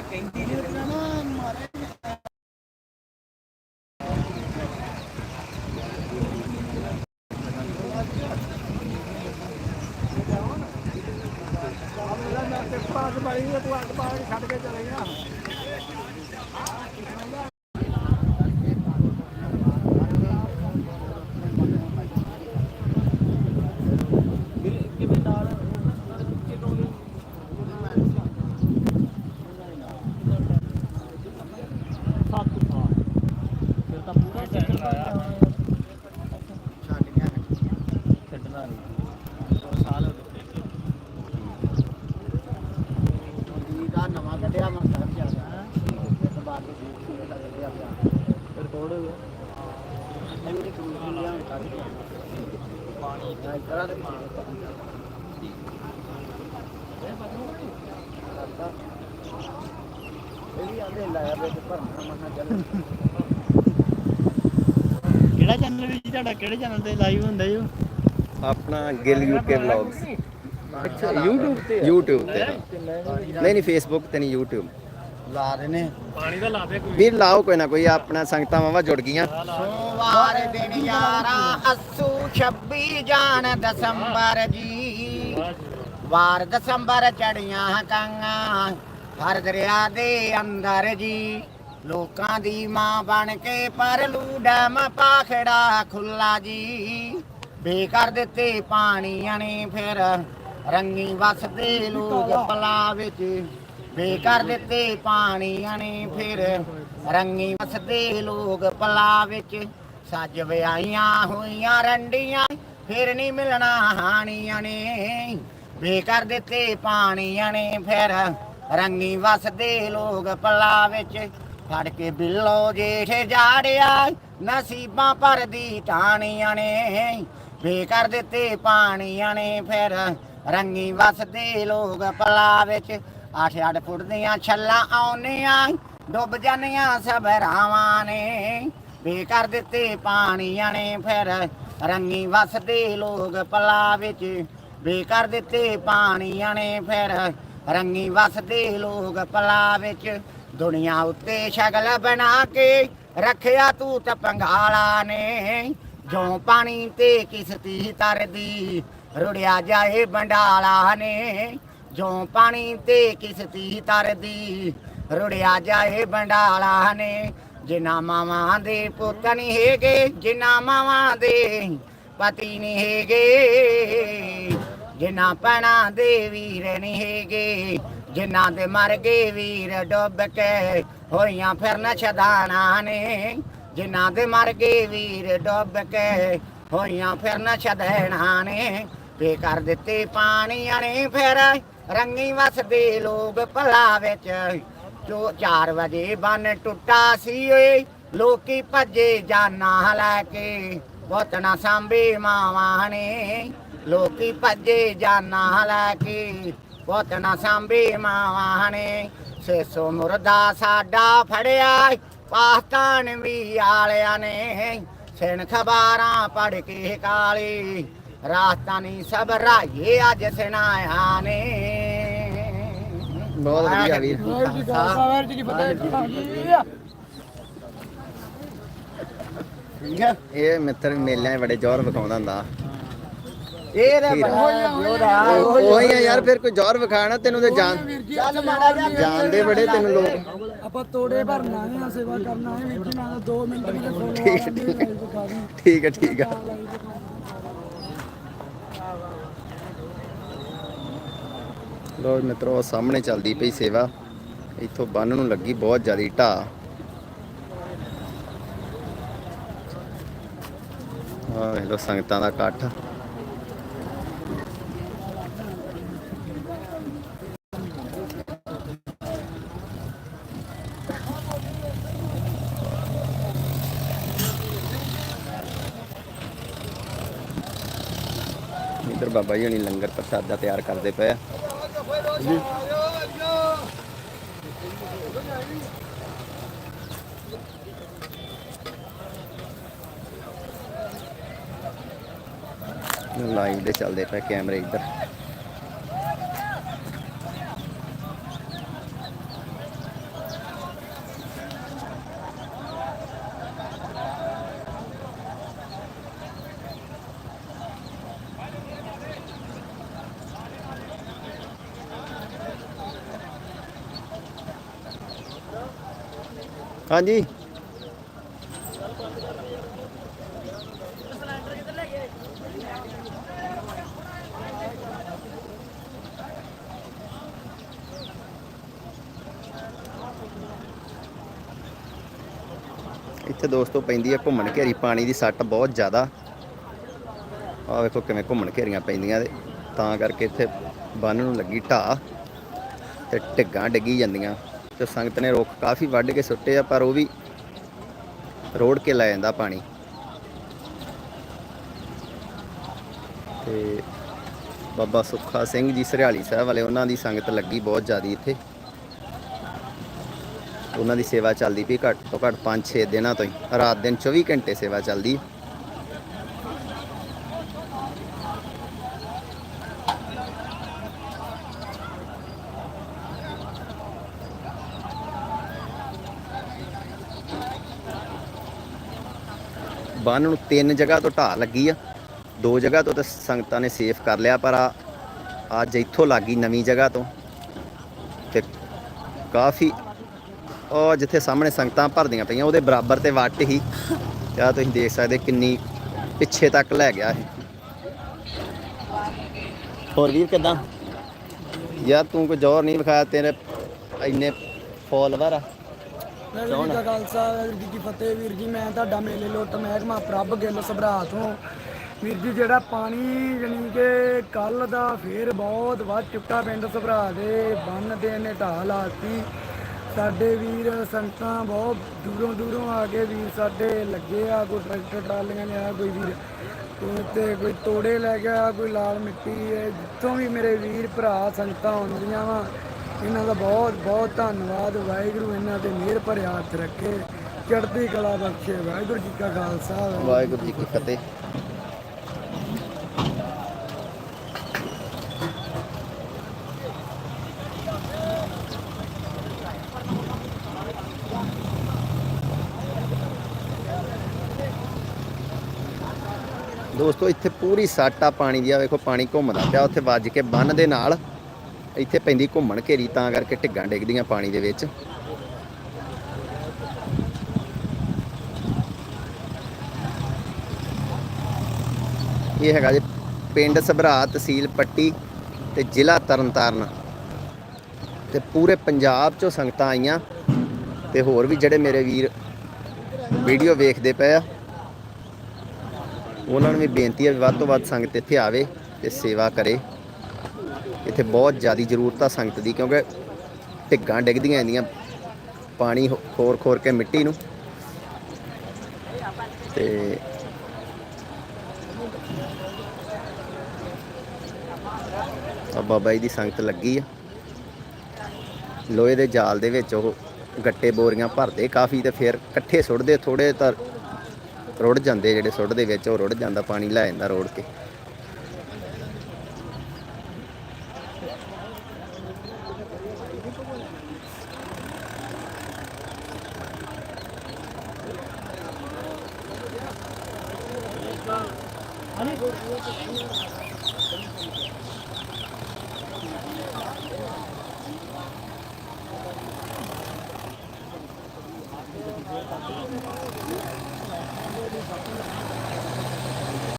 ਕਹਿੰਦੀ ਪਾਸ ਬਾਈ ਤੂੰ ਅੱਗ ਪਾ ਕੇ ਛੱਡ ਕੇ ਚਲੇ ਗਿਆ ਦਾ ਨਵਾਂ ਕੱਢਿਆ ਮੈਂ ਸਰ ਜ਼ਿਆਦਾ ਤੇ ਬਾਅਦ ਵਿੱਚ ਸੂਰੇ ਦਾ ਕੱਢਿਆ ਪਿਆ ਰਿਕਾਰਡ ਹੋ ਗਿਆ ਇਹ ਵੀ ਕਰੂਜ਼ ਲਿਆ ਕੱਢ ਕੇ ਪਾਣੀ ਦਾ ਇਤਰਾ ਤੇ ਪਾਣੀ ਇਹ ਵੀ ਆਂਦੇ ਲਾਇਆ ਵੇ ਤੇ ਭਰਨਾ ਮਨਾ ਚੱਲ ਕਿਹੜਾ ਚੈਨਲ ਵੀ ਤੁਹਾਡਾ ਕਿਹੜੇ ਚੈਨਲ ਤੇ ਲਾਈਵ ਹੁੰਦਾ ਜੀ ਉਹ? ਆਪਣਾ ਗਿੱਲ ਯੂਕੇ ਵਲੌਗਸ ਅੱਛਾ YouTube ਤੇ YouTube ਤੇ। ਨਹੀਂ ਨਹੀਂ Facebook ਤੇ ਨਹੀਂ YouTube ਲਾ ਰਹੇ ਨੇ। ਵੀਰ ਲਾਓ ਕੋਈ ਨਾ ਕੋਈ ਆਪਣਾ ਸੰਗਤਾਂ ਵਾਵਾ ਜੁੜ ਗਈਆਂ। ਸੋਮਵਾਰ ਦਿਨ ਯਾਰਾ ਅਸੂ 26 ਜਾਨ ਦਸੰਬਰ ਜੀ। ਵਾਰ ਦਸੰਬਰ ਚੜੀਆਂ ਕਾਂਗਾ ਹਰ ਦਰਿਆ ਦੇ ਅੰਦਰ ਜੀ। ਲੋਕਾਂ ਦੀ ਮਾਂ ਬਣ ਕੇ ਪਰ ਲੂਡਮ ਪਾਖੜਾ ਖੁੱਲਾ ਜੀ। ਬੇਕਰ ਦਿੱਤੇ ਪਾਣੀਆਂ ਨੇ ਫਿਰ ਰੰਗੀ ਵਸਦੇ ਲੋਕ ਪਲਾ ਵਿੱਚ। ਬੇਕਰ ਦਿੱਤੇ ਪਾਣੀਆਂ ਨੇ ਫਿਰ। ਰੰਗੀ ਵਸਦੇ ਲੋਕ ਪਲਾ ਵਿੱਚ। ਸੱਜ ਵਿਆਹੀਆਂ ਹੋਈਆਂ ਰੰਡੀਆਂ ਫਿਰ ਨਹੀਂ ਮਿਲਣਾ ਹਾਣੀਆਂ ਨੇ। ਬੇਕਰ ਦਿੱਤੇ ਪਾਣੀਆਂ ਨੇ ਫਿਰ। ਰੰਗੀ ਵਸਦੇ ਲੋਕ ਪਲਾ ਵਿੱਚ। ਫੜ ਕੇ ਬਿੱਲੋ ਜੇਠ ਜਾੜਿਆ ਨਸੀਬਾਂ ਭਰਦੀ ਟਾਣੀਆਂ ਨੇ। ਬੇਕਰ ਦਿੱਤੇ ਪਾਣੀਆਂ ਨੇ ਫਿਰ। ਰੰਗੀ ਵਸਦੇ ਲੋਕ ਪਲਾ ਵਿੱਚ। ਅੱਠ ਅੱਠ ਫੁੱਟ ਦੀਆਂ ਛੱਲਾਂ ਆਉਣੀਆਂ ਡੁੱਬ ਜਾਂਦੀਆਂ ਸਭ ਰਾਵਾਂ ਨੇ। ਬੇਕਰ ਦਿੱਤੇ ਪਾਣੀਆਂ ਨੇ ਫਿਰ ਰੰਗੀ ਵਸਦੇ ਲੋਕ ਪਲਾ ਵਿੱਚ। ਬੇਕਰ ਦਿੱਤੇ ਪਾਣੀਆਂ ਨੇ ਫਿਰ ਰੰਗੀ ਵਸਦੇ ਲੋਕ ਪਲਾ ਵਿੱਚ। ਦੁਨੀਆ ਉੱਤੇ ਸ਼ਗਲ ਬਣਾ ਕੇ ਰੱਖਿਆ ਤੂੰ ਤਪੰਗਾਲਾ ਨੇ। ਜੋ ਪਾਣੀ ਤੇ ਕਿਸਤੀ ਤਰਦੀ ਰੁੜਿਆ ਜਾਏ ਬੰਡਾਲਾ ਨੇ, ਜੋ ਪਾਣੀ ਤੇ ਕਿਸ ਕਿਸਤੀ ਤਰਦੀ। ਰੁੜਿਆ ਜਾਏ ਬੰਡਾਲਾ ਨੇ, ਜਿਨ੍ਹਾਂ ਮਾਵਾਂ ਦੇ ਪੁੱਤ ਨਹੀਂ ਹੈਗੇ, ਜਿਨ੍ਹਾਂ ਮਾਵਾਂ ਦੇ ਪਤੀ ਨਹੀਂ ਹੈਗੇ। ਜਿਨ੍ਹਾਂ ਪੈਣਾ ਦੇ ਵੀਰ ਨਹੀਂ ਹੈਗੇ, ਜਿਨ੍ਹਾਂ ਦੇ ਮਰ ਗਏ ਵੀਰ ਡੁੱਬ ਕੇ ਹੋਈਆਂ ਫਿਰਨ ਨਛਦਾਨਾ ਨੇ। ਜਿਨ੍ਹਾਂ ਦੇ ਮਰ ਗਏ ਵੀਰ ਡੁੱਬ ਕੇ ਹੋਈਆਂ ਫਿਰ ਨਛਦਣਾ ਨੇ ਵੇ ਕਰ ਦਿੱਤੇ ਪਾਣੀਆਂ ਨੇ ਫਿਰ, ਰੰਗੀ ਵਸਦੇ ਲੋਕ ਭਲਾ ਵਿੱਚ। ਜੋ 4 ਵਜੇ ਬੰਨ ਟੁੱਟਾ ਸੀ ਓਏ, ਲੋਕੀ ਭੱਜੇ ਜਾਨਾਂ ਲੈ ਕੇ। ਬਹੁਤ ਨਾ ਸਾਂਭੇ ਮਾਵਾਂ ਨੇ, ਲੋਕੀ ਭੱਜੇ ਜਾਨਾਂ ਲੈ ਕੇ। ਬਹੁਤ ਨਾ ਸਾਂਭੇ ਮਾਵਾਂ ਨੇ, ਸੇਸੋ ਮੁਰਦਾ ਸਾਡਾ ਫੜਿਆ ਪਾਕਿਸਤਾਨ ਵੀ ਆਲਿਆਂ ਨੇ। ਸਿਣ ਖਬਾਰਾਂ ਪੜ ਕੇ ਕਾਲੀ। ਰਾਤਾਂ ਨਹੀਂ ਸਭ ਰਾਏ ਅੱਜ ਸੁਣਾਇਆ ਨੇ ਬਹੁਤ ਵਧੀਆ ਵੀਰ ਠੀਕ ਹੈ ਇਹ ਮਿੱਤਰ ਮੇਲਿਆਂ 'ਚ ਬੜੇ ਜ਼ੋਰ ਵਿਖਾਉਂਦਾ ਹੁੰਦਾ। ਇਹ ਰੇ ਉਹੀ ਆ ਯਾਰ ਫਿਰ ਕੋਈ ਜ਼ੋਰ ਵਿਖਾਣਾ ਤੈਨੂੰ ਤੇ ਜਾਣ ਚੱਲ ਮਾੜਾ ਜਿਹਾ ਜਾਣਦੇ ਬੜੇ ਤੈਨੂੰ ਲੋਕ। ਆਪਾਂ ਤੋੜੇ ਭਰਨਾ ਹੈ ਸੇਵਾ ਕਰਨਾ ਹੈ ਵਿੱਚ ਨਾਲ 2 ਮਿੰਟ ਵੀ ਫੋਨ ਠੀਕ ਠੀਕ ਹੈ ਠੀਕ ਹੈ ਲੋ ਮਿੱਤਰੋ ਆਹ ਸਾਹਮਣੇ ਚੱਲਦੀ ਪਈ ਸੇਵਾ। ਇੱਥੋਂ ਬੰਨ ਨੂੰ ਲੱਗੀ ਬਹੁਤ ਜ਼ਿਆਦੀ ਢਾਹ। ਆਹ ਲੋ ਸੰਗਤਾਂ ਦਾ ਇਕੱਠ। ਇੱਧਰ ਬਾਬਾ ਜੀ ਹਣੀ ਲੰਗਰ ਪ੍ਰਸ਼ਾਦਾ ਤਿਆਰ ਕਰਦੇ ਪਏ ਆ। ਲਾਈਵ ਦੇ ਚੱਲਦੇ ਪਏ ਕੈਮਰੇ ਇੱਧਰ। ਹਾਂਜੀ। ਇੱਥੇ ਦੋਸਤੋ ਪੈਂਦੀ ਹੈ ਘੁੰਮਣ ਘੇਰੀ, ਪਾਣੀ ਦੀ ਸੱਟ ਬਹੁਤ ਜ਼ਿਆਦਾ। ਆਹ ਵੇਖੋ ਕਿਵੇਂ ਘੁੰਮਣ ਘੇਰੀਆਂ ਪੈਂਦੀਆਂ ਤੇ ਤਾਂ ਕਰਕੇ ਇੱਥੇ ਬੰਨ ਨੂੰ ਲੱਗੀ ਢਾਹ ਤੇ ਢਿੱਗਾਂ ਡਿੱਗੀ ਜਾਂਦੀਆਂ। ਤੇ ਸੰਗਤ ਨੇ ਰੁੱਖ ਕਾਫੀ ਵੱਢ ਕੇ ਸੁੱਟੇ ਆ, ਪਰ ਉਹ ਵੀ ਰੋੜ ਕੇ ਲੈ ਜਾਂਦਾ ਪਾਣੀ। ਤੇ ਬਾਬਾ ਸੁੱਖਾ ਸਿੰਘ ਜੀ ਸਰਿਆਲੀ ਸਾਹਿਬ ਵਾਲੇ, ਉਹਨਾਂ ਦੀ ਸੰਗਤ ਲੱਗੀ ਬਹੁਤ ਜ਼ਿਆਦੀ ਇੱਥੇ। ਉਹਨਾਂ ਦੀ ਸੇਵਾ ਚੱਲਦੀ ਪਈ ਘੱਟ ਤੋਂ ਘੱਟ 5-6 ਦਿਨਾਂ ਤੋਂ ਹੀ। ਰਾਤ ਦਿਨ 24 ਘੰਟੇ ਸੇਵਾ ਚੱਲਦੀ ਬੰਨ ਨੂੰ ਤਿੰਨ ਜਗ੍ਹਾ ਤੋਂ ਢਾਹ ਲੱਗੀ ਆ। ਦੋ ਜਗ੍ਹਾ ਤੋਂ ਤਾਂ ਸੰਗਤਾਂ ਨੇ ਸੇਫ ਕਰ ਲਿਆ, ਪਰ ਆ ਅੱਜ ਇੱਥੋਂ ਲੱਗੀ ਨਵੀਂ ਜਗ੍ਹਾ ਤੋਂ। ਤੇ ਕਾਫੀ, ਉਹ ਜਿੱਥੇ ਸਾਹਮਣੇ ਸੰਗਤਾਂ ਭਰਦੀਆਂ ਪਈਆਂ, ਉਹਦੇ ਬਰਾਬਰ ਤੇ ਵੱਟ ਹੀ। ਤੇ ਤੁਸੀਂ ਦੇਖ ਸਕਦੇ ਕਿੰਨੀ ਪਿੱਛੇ ਤੱਕ ਲੈ ਗਿਆ ਇਹ। ਹੋਰ ਵੀਰ ਕਿਦਾਂ? ਯਾਰ ਤੂੰ ਕੋਈ ਜ਼ੋਰ ਨਹੀਂ ਵਿਖਾਇਆ, ਤੇਰੇ ਇੰਨੇ ਫੋਲੋਵਰ ਆ। ਵਾਹਿਗੁਰੂ ਜੀ ਕਾ ਖਾਲਸਾ ਵਾਹਿਗੁਰੂ ਜੀ ਕੀ ਫਤਿਹ ਵੀਰ ਜੀ ਮੈਂ ਤੁਹਾਡਾ ਮੇਲੇ ਲੁੱਟ ਮਹਿਕਮਾ ਪ੍ਰਭ ਗਿੱਲ ਸਭਰਾ ਤੋਂ। ਵੀਰ ਜੀ ਜਿਹੜਾ ਪਾਣੀ ਜਾਣੀ ਕਿ ਕੱਲ ਦਾ ਫੇਰ ਬਹੁਤ ਵੱਧ ਚੁੱਕਾ ਪਿੰਡ ਸਭਰਾ ਦੇ ਬੰਨ ਦੇ ਨੇ ਢਾਹ ਲਾਤੀ ਸਾਡੇ ਵੀਰ ਸੰਗਤਾਂ ਬਹੁਤ ਦੂਰੋਂ ਦੂਰੋਂ ਆ ਕੇ ਵੀਰ ਸਾਡੇ ਲੱਗੇ ਆ ਕੋਈ ਟਰੈਕਟਰ ਟਰਾਲੀਆਂ ਲਿਆ ਕੋਈ ਵੀਰ ਕੋਈ ਤੇ ਕੋਈ ਤੋੜੇ ਲੈ ਗਿਆ ਕੋਈ ਲਾਲ ਮਿੱਟੀ ਹੈ ਜਿੱਥੋਂ ਵੀ ਮੇਰੇ ਵੀਰ ਭਰਾ ਸੰਗਤਾਂ ਆਉਂਦੀਆਂ ਵਾ ਇਹਨਾਂ ਦਾ ਬਹੁਤ ਬਹੁਤ ਧੰਨਵਾਦ, ਵਾਹਿਗੁਰੂ ਇਹਨਾਂ ਤੇ ਮਿਹਰ ਭਰਿਆ ਹੱਥ ਰੱਖੇ। ਚੜ੍ਹਦੀ ਕਲਾ ਬਖਸ਼ੇ, ਵਾਹਿਗੁਰੂ ਜੀ ਕਾ ਖਾਲਸਾ। ਵਾਹਿਗੁਰੂ ਜੀ ਕੀ ਫਤਿਹ। ਦੋਸਤੋ, ਇੱਥੇ ਪੂਰੀ ਸੱਟ ਆ ਪਾਣੀ ਦੀ। ਆ ਵੇਖੋ, ਪਾਣੀ ਘੁੰਮਦਾ ਪਿਆ। ਉੱਥੇ ਵੱਜ ਕੇ ਬੰਨ ਦੇ ਨਾਲ ਇੱਥੇ ਪੈਂਦੀ ਘੁੰਮਣ ਘੇਰੀ ਤਾਂ ਕਰਕੇ ਢਿੱਗਾਂ ਡਿੱਗਦੀਆਂ ਪਾਣੀ ਦੇ ਵਿੱਚ। ਇਹ ਹੈਗਾ ਜੀ ਪਿੰਡ ਸਭਰਾ ਤਹਿਸੀਲ ਪੱਟੀ ਤੇ ਜ਼ਿਲ੍ਹਾ ਤਰਨਤਾਰਨ। ਤੇ ਪੂਰੇ ਪੰਜਾਬ ਚੋਂ ਸੰਗਤਾਂ ਆਈਆਂ ਤੇ ਹੋਰ ਵੀ ਜਿਹੜੇ ਮੇਰੇ ਵੀਰ ਵੀਡੀਓ ਵੇਖਦੇ ਪਏ ਆ, ਉਹਨਾਂ ਨੂੰ ਵੀ ਬੇਨਤੀ ਹੈ ਵੀ ਵੱਧ ਤੋਂ ਵੱਧ ਸੰਗਤ ਇੱਥੇ ਆਵੇ ਤੇ ਸੇਵਾ ਕਰੇ। ਇੱਥੇ ਬਹੁਤ ਜ਼ਿਆਦੀ ਜ਼ਰੂਰਤ ਆ ਸੰਗਤ ਦੀ, ਕਿਉਂਕਿ ਢਿੱਗਾਂ ਡਿੱਗਦੀਆਂ ਜਾਂਦੀਆਂ ਪਾਣੀ ਖੋਰ ਖੋਰ ਕੇ ਮਿੱਟੀ ਨੂੰ। ਤੇ ਆ ਬਾਬਾ ਜੀ ਦੀ ਸੰਗਤ ਲੱਗੀ ਆ। ਲੋਹੇ ਦੇ ਜਾਲ ਦੇ ਵਿੱਚ ਉਹ ਗੱਟੇ ਬੋਰੀਆਂ ਭਰਦੇ ਕਾਫੀ ਤੇ ਫਿਰ ਇਕੱਠੇ ਸੁੱਟਦੇ ਥੋੜੇ ਤਾਂ ਰੁੜ ਜਾਂਦੇ, ਜਿਹੜੇ ਸੁੱਟਦੇ ਵਿੱਚ ਉਹ ਰੁੜ ਜਾਂਦਾ, ਪਾਣੀ ਲੈ ਜਾਂਦਾ ਰੋੜ ਕੇ। 啊，俺们公司。